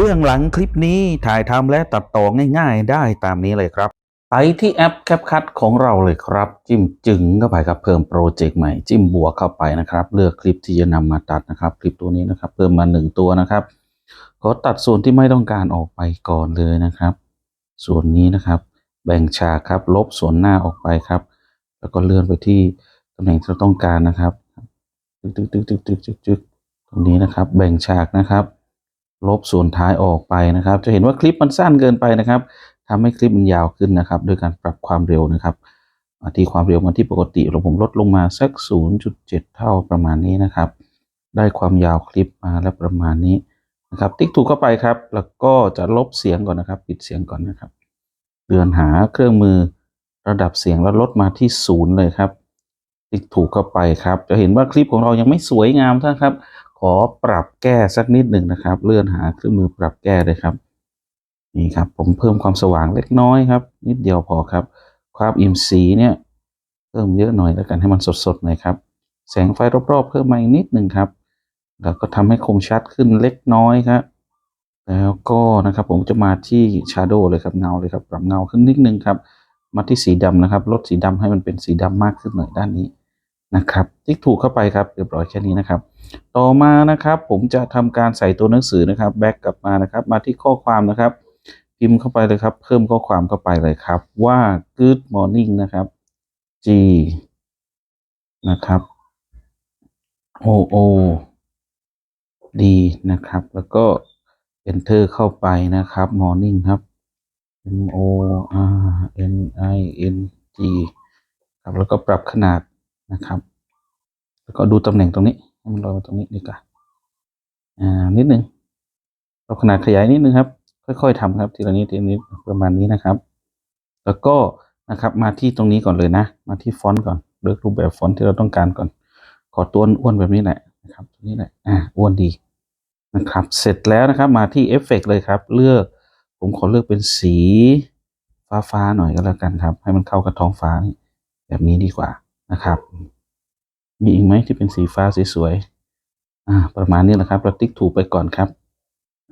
เบื้องหลังคลิปนี้ถ่ายทำและตัดต่อง่าย ๆ ได้ตามนี้เลยครับไปที่แอป CapCut ของเราเลยครับ จิ้มจึงเข้าไปครับเพิ่มโปรเจกต์ใหม่จิ้มบวกเข้าไปนะครับ เลือกคลิปที่จะนำมาตัดนะครับ คลิปตัวนี้นะครับ เพิ่มมาหนึ่งตัวนะครับขอตัดส่วนที่ไม่ต้องการออกไปก่อนเลยนะครับ ส่วนนี้นะครับ แบ่งฉากครับลบส่วนหน้าออกไปครับ แล้วก็เลื่อนไปที่ตำแหน่งที่เราต้องการนะครับตึ๊กตึกตึกตึกตึกตึกตึกตรงนี้นะครับ แบ่งฉากนะครับ ลบส่วนท้ายออกไปนะครับ จะเห็นว่าคลิปมันสั้นเกินไปนะครับทำให้คลิปมันยาวขึ้นนะครับ โดยการปรับความเร็วนะครับที่ความเร็วมาที่ปกติเราผมลดลงมาสัก 0.7 เท่าประมาณนี้นะครับ ได้ความยาวคลิปมาแล้วประมาณนี้นะครับ ติ๊กถูกเข้าไปครับ แล้วก็จะลบเสียงก่อนนะครับ ปิดเสียงก่อนนะครับเดือนหาเครื่องมือระดับเสียงแล้วลดมาที่ศูนย์เลยครับ ติ๊กถูกเข้าไปครับ จะเห็นว่าคลิปของเรายังไม่สวยงามนะครับ ขอปรับแก้สักนิดหนึ่งนะครับ เลื่อนหาเครื่องมือปรับแก้เลยครับ นี่ครับ ผมเพิ่มความสว่างเล็กน้อยครับ นิดเดียวพอครับ ความอิ่มสีเนี่ยเพิ่มเยอะหน่อยแล้วกันให้มันสดๆหน่อยครับ แสงไฟรอบๆ เพิ่มมาอีกนิดหนึ่งครับ แล้วก็ทำให้คมชัดขึ้นเล็กน้อยครับ แล้วก็นะครับผมจะมาที่ Shadow เลยครับเงาเลยครับปรับเงาขึ้นนิดนึงครับ มาที่สีดำนะครับ ลดสีดำให้มันเป็นสีดำมากขึ้นหน่อยด้านนี้ นะครับติ๊กถูกเข้าไปครับเรียบร้อยแค่นี้นะครับ ต่อมานะครับผมจะทำการใส่ตัวหนังสือนะครับแบ็กกลับมานะครับ มาที่ข้อความนะครับ พิมพ์เข้าไปเลยครับ เพิ่มข้อความเข้าไปเลยครับ ว่า good morning นะครับ G นะครับ O O D นะครับ แล้วก็ enter เข้าไปนะครับ morning ครับ M O R N I N G ครับแล้วก็ปรับขนาด นะครับ แล้วก็ดูตำแหน่งตรงนี้ให้มันลอยมาตรงนี้ดีกว่าอ่านิดนึงปรับขนาดขยายนิดนึงครับ ค่อย ๆทำครับทีละนิดทีละนิดประมาณนี้นะครับ แล้วก็นะครับมาที่ตรงนี้ก่อนเลยนะ มาที่ฟอนต์ก่อนเลือกรูปแบบฟอนต์ที่เราต้องการก่อน ขอตัวอ้วนแบบนี้แหละนะครับตรงนี้แหละอ่าอ้วนดีนะครับ เสร็จแล้วนะครับมาที่เอฟเฟกเลยครับ เลือกผมขอเลือกเป็นสีฟ้าๆหน่อยก็แล้วกันครับ ให้มันเข้ากับท้องฟ้านี่แบบนี้ดีกว่า นะครับ มีอีกไหมที่เป็นสีฟ้าสวยๆอ่าประมาณนี้แหละครับเราติ๊กถูกไปก่อนครับ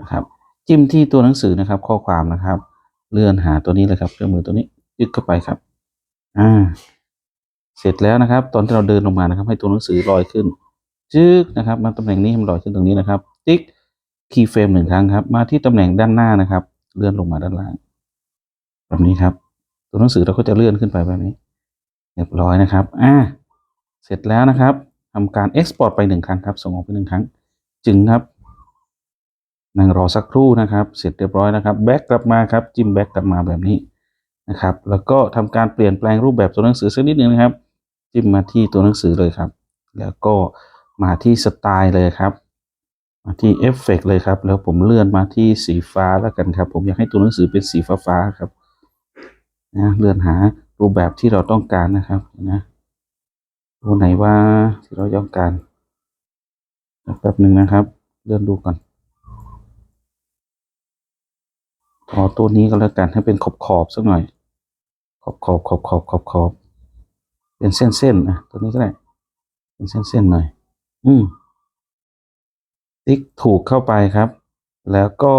นะครับ จิ้มที่ตัวหนังสือนะครับ ข้อความนะครับ เลื่อนหาตัวนี้เลยครับเครื่องมือตัวนี้ยึดเข้าไปครับอ่าเสร็จแล้วนะครับ ตอนที่เราเดินลงมานะครับ ให้ตัวหนังสือลอยขึ้นจึ๊กนะครับมาตำแหน่งนี้ให้มันลอยขึ้นตรงนี้นะครับ ติ๊กคีย์เฟรมหนึ่งครั้งครับ มาที่ตำแหน่งด้านหน้านะครับ เลื่อนลงมาด้านล่าง แบบนี้ครับ ตัวหนังสือเราก็จะเลื่อนขึ้นไปแบบนี้ เรียบร้อยนะครับ อ่า เสร็จแล้วนะครับทำการ Export ไปหนึ่งครั้งครับ ส่งออกไปหนึ่งครั้ง จึงครับ นั่งรอสักครู่นะครับ เสร็จเรียบร้อยนะครับ แบ็กกลับมาครับ จิ้มแบ็กกลับมาแบบนี้นะครับ แล้วก็ทำการเปลี่ยนแปลงรูปแบบตัวหนังสือสักนิดหนึ่งนะครับ จิ้มมาที่ตัวหนังสือเลยครับ แล้วก็มาที่สไตล์เลยครับ มาที่เอฟเฟกเลยครับ แล้วผมเลื่อนมาที่สีฟ้าแล้วกันครับ ผมอยากให้ตัวหนังสือเป็นสีฟ้าฟ้าๆครับ นะ เลื่อนหา รูปแบบที่เราต้องการนะครับนะตัวไหนว่าที่เราต้องการแป๊บหนึ่งนะครับ เลื่อนดูก่อนขอตัวนี้ก็แล้วกันให้เป็นขอบขอบสักหน่อย ขอบขอบขอบขอบขอบขอบเป็นเส้นเส้นนะตัวนี้ก็ได้ เป็นเส้นเส้นหน่อย อืมติ๊กถูกเข้าไปครับ แล้วก็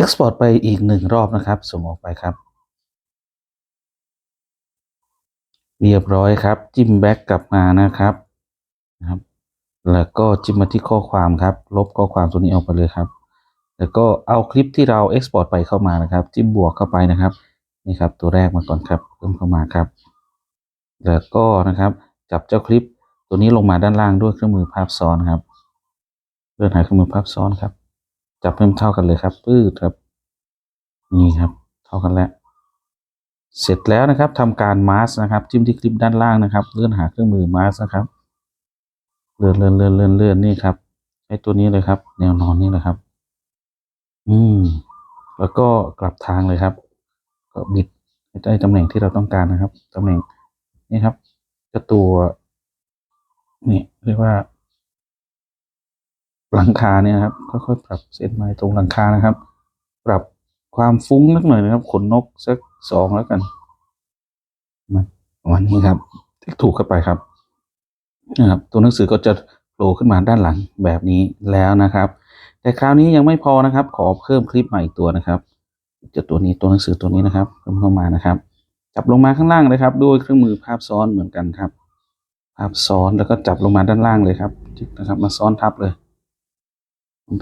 Export ไปอีกหนึ่งรอบนะครับ ส่งออกไปครับ เรียบร้อยครับ จิ้มแบ็กกลับมานะครับนะครับ แล้วก็จิ้มมาที่ข้อความครับ ลบข้อความตัวนี้ออกไปเลยครับ แล้วก็เอาคลิปที่เรา Export ไปเข้ามานะครับ จิ้มบวกเข้าไปนะครับนี่ครับ ตัวแรกมาก่อนครับเพิ่มเข้ามาครับ แล้วก็นะครับ จับเจ้าคลิปตัวนี้ลงมาด้านล่างด้วยเครื่องมือภาพซ้อนครับเลื่อนหาเครื่องมือภาพซ้อนครับ จับเพิ่มเท่ากันเลยครับปื้ดครับ นี่ครับ เท่ากันแล้ว เสร็จแล้วนะครับทำการมาสนะครับจิ้มที่คลิปด้านล่างนะครับ เลื่อนหาเครื่องมือมาสนะครับเลื่อนเลื่อนเลื่อนเลื่อนเลื่อนนี่ครับใช้ตัวนี้เลยครับ แนวนอนนี่แหละครับ อืม แล้วก็กลับทางเลยครับ ก็บิดให้ได้ตำแหน่งที่เราต้องการนะครับตำแหน่งนี่ครับจะตัวนี่เรียกว่าหลังคาเนี่ยครับค่อยๆปรับเส้นไม้ตรงหลังคานะครับ ปรับ ความฟุ้งนิดหน่อยนะครับขนนกสักสองแล้วกันมาวันนี้ครับที่ถูกเข้าไปครับนะครับ ตัวหนังสือก็จะโผล่ขึ้นมาด้านหลังแบบนี้แล้วนะครับ แต่คราวนี้ยังไม่พอนะครับ ขอเพิ่มคลิปใหม่อีกตัวนะครับจะตัวนี้ตัวหนังสือตัวนี้นะครับเพิ่มเข้ามานะครับ จับลงมาข้างล่างเลยครับด้วยเครื่องมือภาพซ้อนเหมือนกันครับ ภาพซ้อนแล้วก็จับลงมาด้านล่างเลยครับนะครับ มาซ้อนทับเลย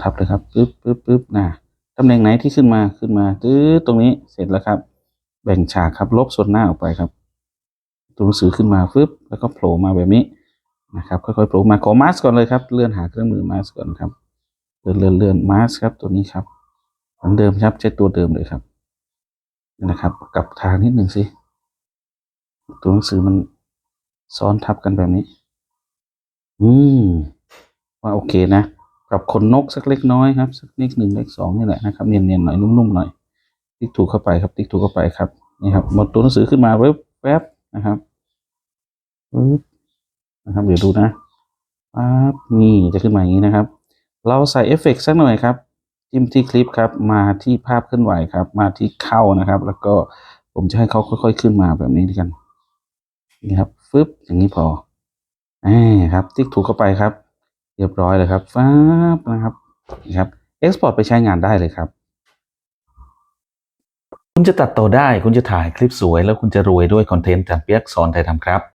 ทับเลยครับปึ๊บปึ๊บปึ๊บนะำแหน่งไหนที่ขึ้นมาขึ้นมาตื้อตรงนี้เสร็จแล้วครับ แบ่งฉากครับลบส่วนหน้าออกไปครับ ตัวหนังสือขึ้นมาฟึบแล้วก็โผล่มาแบบนี้นะครับ ค่อยๆโผล่มาขอมาสก่อนเลยครับ เลื่อนหาเครื่องมือมาสก่อนครับเลื่อนเลื่อนเลื่อนมาสครับตัวนี้ครับเหมือนเดิมครับใช้ตัวเดิมเลยครับนะครับกลับทางนิดหนึ่งสิตัวหนังสือมันซ้อนทับกันแบบนี้ อืมว่าโอเคนะ ปรับขนนกสักเล็กน้อยครับสักนิดหนึ่งเล็กสองนี่แหละนะครับเนียนๆหน่อยนุ่มๆหน่อย ติ๊กถูกเข้าไปครับติ๊กถูกเข้าไปครับนี่ครับหมดตัวหนังสือขึ้นมาแวบแวบนะครับปึ๊บนะครับเดี๋ยวดูนะปั๊บนี่จะขึ้นมาอย่างนี้นะครับ เราใส่เอฟเฟกต์สักหน่อยครับจิ้มที่คลิปครับมาที่ภาพเคลื่อนไหวครับ มาที่เข้านะครับ แล้วก็ผมจะให้เขาค่อย ๆ ขึ้นมาแบบนี้ด้วยกันนี่ครับฟึบอย่างนี้พออ่าครับ ติ๊กถูกเข้าไปครับ เรียบร้อยเลยครับฟ้าบนะครับนะครับเอ็กซ์พอร์ตไปใช้งานได้เลยครับ คุณจะตัดต่อได้ คุณจะถ่ายคลิปสวย แล้วคุณจะรวยด้วยคอนเทนต์จากเปียกสอนไทยทำครับ